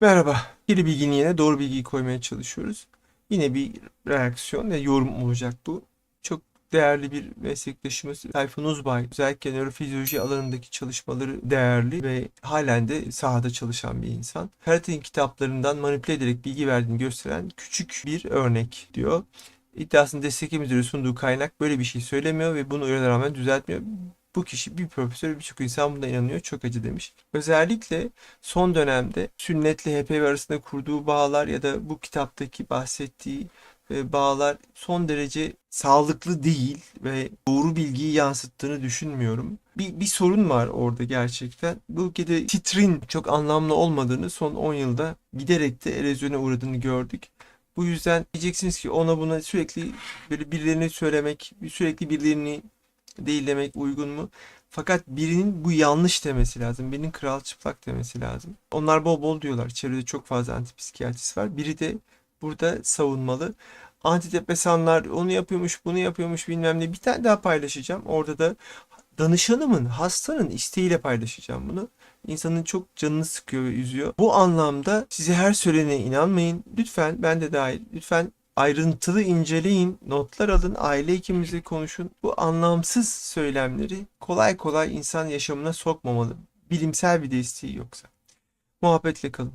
Merhaba. Geri bilginin yerine doğru bilgiyi koymaya çalışıyoruz. Yine bir reaksiyon ve yorum olacak bu. Çok değerli bir meslektaşımız Tayfun Uzbay. Özellikle nörofizyoloji alanındaki çalışmaları değerli ve halen de sahada çalışan bir insan. Karatay'ın kitaplarından manipüle ederek bilgi verdiğini gösteren küçük bir örnek diyor. İddiasını desteklemek sunduğu kaynak böyle bir şey söylemiyor ve bunu öyle rağmen düzeltmiyor. Bu kişi bir profesör birçok insan buna inanıyor. Çok acı demiş. Özellikle son dönemde sünnetle HPV arasında kurduğu bağlar ya da bu kitaptaki bahsettiği e, bağlar son derece sağlıklı değil ve doğru bilgiyi yansıttığını düşünmüyorum. Bir, bir sorun var orada gerçekten. Bu ülkede titrin çok anlamlı olmadığını son 10 yılda giderek de erozyona uğradığını gördük. Bu yüzden diyeceksiniz ki ona buna sürekli böyle birilerini söylemek, sürekli birilerini değil demek uygun mu? Fakat birinin bu yanlış demesi lazım. Birinin kral çıplak demesi lazım. Onlar bol bol diyorlar. Çevrede çok fazla antipsikiyatrist var. Biri de burada savunmalı. Antidepresanlar onu yapıyormuş, bunu yapıyormuş bilmem ne. Bir tane daha paylaşacağım. Orada da danışanımın, hastanın isteğiyle paylaşacağım bunu. İnsanın çok canını sıkıyor ve üzüyor. Bu anlamda size her söylenene inanmayın. Lütfen ben de dahil. Lütfen ayrıntılı inceleyin, notlar alın, aile hekimimizle konuşun. Bu anlamsız söylemleri kolay kolay insan yaşamına sokmamalı. Bilimsel bir desteği yoksa. Muhabbetle kalın.